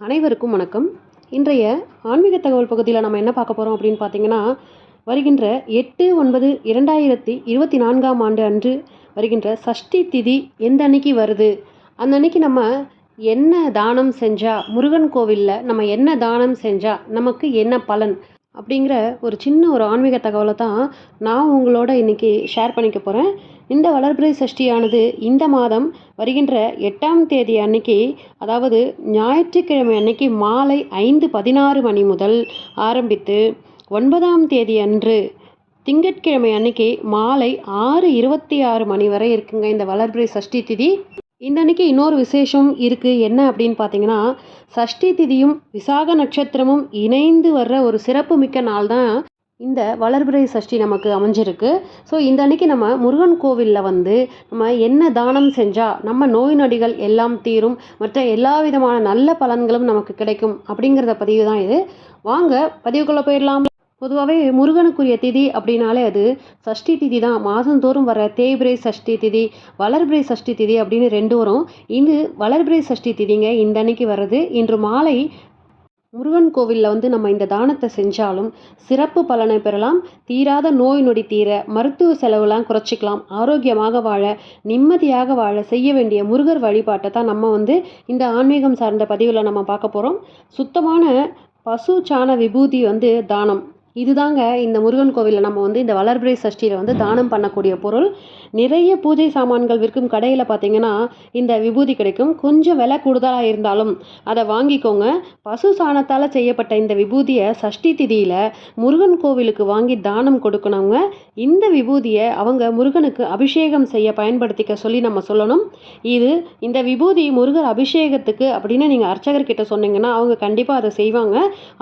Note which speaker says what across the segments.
Speaker 1: அனைவருக்கும் வணக்கம். இன்றைய ஆன்மீக தகவல் பகுதியில் நம்ம என்ன பார்க்க போகிறோம் அப்படின்னு பார்த்தீங்கன்னா வருகின்ற எட்டு ஒன்பது இரண்டாயிரத்தி இருபத்தி நான்காம் ஆண்டு அன்று வருகின்ற சஷ்டி திதி எந்த அன்னைக்கு வருது? அந்த அன்னைக்கு நம்ம என்ன தானம் செஞ்சால் முருகன் கோவிலில் நம்ம என்ன தானம் செஞ்சால் நமக்கு என்ன பலன் அப்படிங்கிற ஒரு சின்ன ஒரு ஆன்மீக தகவலை தான் நான் உங்களோட இன்றைக்கி ஷேர் பண்ணிக்க போகிறேன் இந்த வளர்பிறை சஷ்டியானது இந்த மாதம் வருகின்ற எட்டாம் தேதி அன்னைக்கு அதாவது ஞாயிற்றுக்கிழமை அன்னைக்கு மாலை ஐந்து பதினாறு மணி முதல் ஆரம்பித்து ஒன்பதாம் தேதி அன்று திங்கட்கிழமை அன்னைக்கு மாலை ஆறு இருபத்தி ஆறு மணி வரை இருக்குங்க இந்த வளர்பிறை சஷ்டி திதி. இந்த அன்னைக்கு இன்னொரு விசேஷம் இருக்குது என்ன அப்படின்னு பார்த்தீங்கன்னா சஷ்டி திதியும் விசாக நட்சத்திரமும் இணைந்து வர்ற ஒரு சிறப்பு மிக்க நாள் தான் இந்த வளர்பிறை சஷ்டி நமக்கு அமைஞ்சிருக்கு. ஸோ இந்த அன்னைக்கு நம்ம முருகன் கோவிலில் வந்து நம்ம என்ன தானம் செஞ்சால் நம்ம நோய் நொடிகள் எல்லாம் தீரும் மற்ற எல்லா விதமான நல்ல பலன்களும் நமக்கு கிடைக்கும் அப்படிங்கிறத பதிவு தான் இது. வாங்க பதிவுக்குள்ளே போயிடலாம். பொதுவாகவே முருகனுக்குரிய திதி அப்படின்னாலே அது சஷ்டி திதி தான். மாதந்தோறும் வர தேய்பிரை சஷ்டி திதி வளர்பிரை சஷ்டி திதி அப்படின்னு ரெண்டு வரும். இது வளர்பிரை சஷ்டி திதிங்க இந்த அன்னைக்கு வர்றது. இன்று மாலை முருகன் கோவிலில் வந்து நம்ம இந்த தானத்தை செஞ்சாலும் சிறப்பு பலனை பெறலாம். தீராத நோய் நொடி தீர மருத்துவ செலவுலாம் குறைச்சிக்கலாம். ஆரோக்கியமாக வாழ நிம்மதியாக வாழ செய்ய வேண்டிய முருகர் வழிபாட்டை தான் நம்ம வந்து இந்த ஆன்மீகம் சார்ந்த பதிவில் நம்ம பார்க்க போகிறோம் சுத்தமான பசு சாண விபூதி வந்து தானம். இதுதாங்க இந்த முருகன் கோவிலில் நம்ம வந்து இந்த வளர்பிறை சஷ்டியில் வந்து தானம் பண்ணக்கூடிய பொருள். நிறைய பூஜை சாமான்கள் விற்கும் கடையில் பார்த்தீங்கன்னா இந்த விபூதி கிடைக்கும். கொஞ்சம் விலை கூடுதலாக இருந்தாலும் அதை வாங்கிக்கோங்க. பசு சாணத்தால் செய்யப்பட்ட இந்த விபூதியை சஷ்டி திதியில் முருகன் கோவிலுக்கு வாங்கி தானம் கொடுக்கணுங்க. இந்த விபூதியை அவங்க முருகனுக்கு அபிஷேகம் செய்ய பயன்படுத்திக்க சொல்லி நம்ம சொல்லணும். இது இந்த விபூதி முருகர் அபிஷேகத்துக்கு அப்படின்னு நீங்கள் அர்ச்சகர்கிட்ட சொன்னீங்கன்னா அவங்க கண்டிப்பாக அதை செய்வாங்க.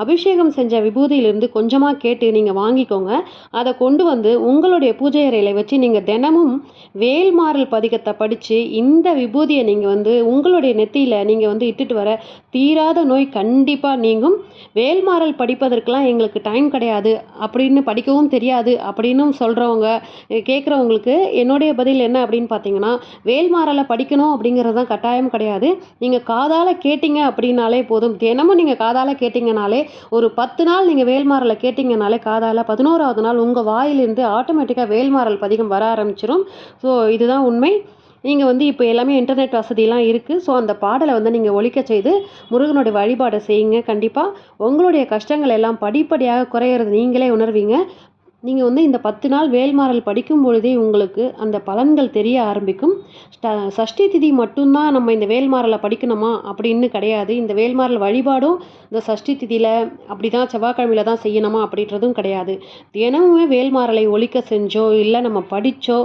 Speaker 1: அபிஷேகம் செஞ்ச விபூதியிலிருந்து கொஞ்சமாக கேட்டு நீங்கள் வாங்கிக்கோங்க. அதை கொண்டு வந்து உங்களுடைய பூஜை அறையில் வச்சு நீங்கள் தினமும் வேல்மாறல் பதிகத்தை படித்து இந்த விபூதியை நீங்கள் வந்து உங்களுடைய நெத்தியில் நீங்கள் வந்து இட்டுட்டு வர தீராத நோய் கண்டிப்பாக நீங்கும். வேல்மாறல் படிப்பதற்கெலாம் எங்களுக்கு டைம் கிடையாது. அப்படின்னு படிக்கவும் தெரியாது. அப்படின்னு சொல்கிறவங்க கேட்குறவங்களுக்கு என்னுடைய பதில் என்ன அப்படின்னு பார்த்தீங்கன்னா வேல்மாறலை படிக்கணும் அப்படிங்கிறது தான் கட்டாயம் கிடையாது. நீங்கள் காதால் கேட்டிங்க அப்படின்னாலே போதும். தினமும் நீங்கள் காதால் கேட்டிங்கனாலே ஒரு பத்து நாள் நீங்கள் வேல்மாறலை கேட்டிங்கனாலே காதால். பதினோராவது நாள் உங்கள் வாயிலிருந்து ஆட்டோமேட்டிக்காக வேல்மாறல் பதிகம் வர ஆரம்பிச்சிடும் ஸோ இதுதான் உண்மை. நீங்கள் வந்து இப்போ எல்லாமே இன்டர்நெட் வசதியெலாம் இருக்குது ஸோ அந்த பாடலை வந்து நீங்கள் ஒழிக்க செய்து முருகனுடைய வழிபாடை செய்யுங்க கண்டிப்பாக உங்களுடைய கஷ்டங்கள் எல்லாம் படிப்படியாக குறையிறது நீங்களே உணர்வீங்க. நீங்கள் வந்து இந்த பத்து நாள் வேல்மாறல் படிக்கும் பொழுதே உங்களுக்கு அந்த பலன்கள் தெரிய ஆரம்பிக்கும். சஷ்டி திதி மட்டும்தான் நம்ம இந்த வேல்மாறலை படிக்கணுமா? அப்படின்னு கிடையாது. இந்த வேல்மாறல் வழிபாடும் இந்த சஷ்டி திதியில் அப்படி தான் செவ்வாய்க்கிழமையில தான் செய்யணுமா அப்படின்றதும் கிடையாது. தினமுமே வேல்மாறலை ஒழிக்க செஞ்சோ இல்லை நம்ம படித்தோ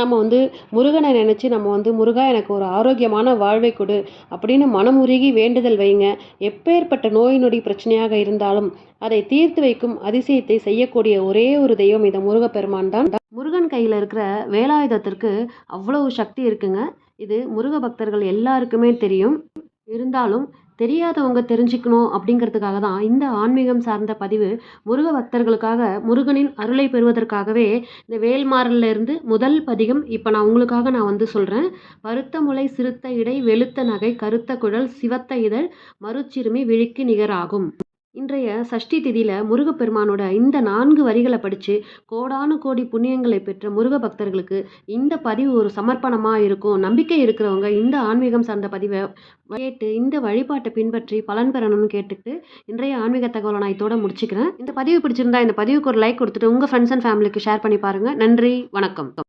Speaker 1: நம்ம வந்து முருகனை நினச்சி நம்ம வந்து முருகா எனக்கு ஒரு ஆரோக்கியமான வாழ்வை கொடு அப்படின்னு மனமுருகி வேண்டுதல் வைங்க. எப்பேற்பட்ட நோய் நொடி பிரச்சனையாக இருந்தாலும் அதை தீர்த்து வைக்கும் அதிசயத்தை செய்யக்கூடிய ஒரே ஒரு தெய்வம் இந்த முருகப்பெருமான் தான். முருகன் கையில் இருக்கிற வேலாயுதத்திற்கு அவ்வளவு சக்தி இருக்குங்க. இது முருக பக்தர்கள் எல்லாருக்குமே தெரியும். இருந்தாலும் தெரியாதவங்க தெரிஞ்சுக்கணும் அப்படிங்கிறதுக்காக தான் இந்த ஆன்மீகம் சார்ந்த பதிவு முருக பக்தர்களுக்காக முருகனின் அருளை பெறுவதற்காகவே இந்த வேல்மாறல்ல இருந்து முதல் பதிகம் இப்போ நான் உங்களுக்காக நான் வந்து சொல்கிறேன் பருத்த முளை சிறுத்த இடை வெளுத்த நகை கருத்த குழல் சிவத்த இதழ் மறுச்சிறுமி விழிக்கு நிகராகும். இன்றைய சஷ்டி திதியில் முருகப்பெருமானோட இந்த நான்கு வரிகளை படித்து கோடானு கோடி புண்ணியங்களை பெற்ற முருக பக்தர்களுக்கு இந்த பதிவு ஒரு சமர்ப்பணமாக இருக்கும். நம்பிக்கை இருக்கிறவங்க இந்த ஆன்மீகம் சார்ந்த பதிவை கேட்டு இந்த வழிபாட்டை பின்பற்றி பலன் பெறணும்னு கேட்டுட்டு இன்றைய ஆன்மீக தகவலை நான் இதோட முடிச்சுக்கிறேன். இந்த பதிவு பிடிச்சிருந்தா இந்த பதிவுக்கு ஒரு லைக் கொடுத்துட்டு உங்கள் ஃப்ரெண்ட்ஸ் அண்ட் ஃபேமிலிக்கு ஷேர் பண்ணி பாருங்கள் நன்றி வணக்கம்.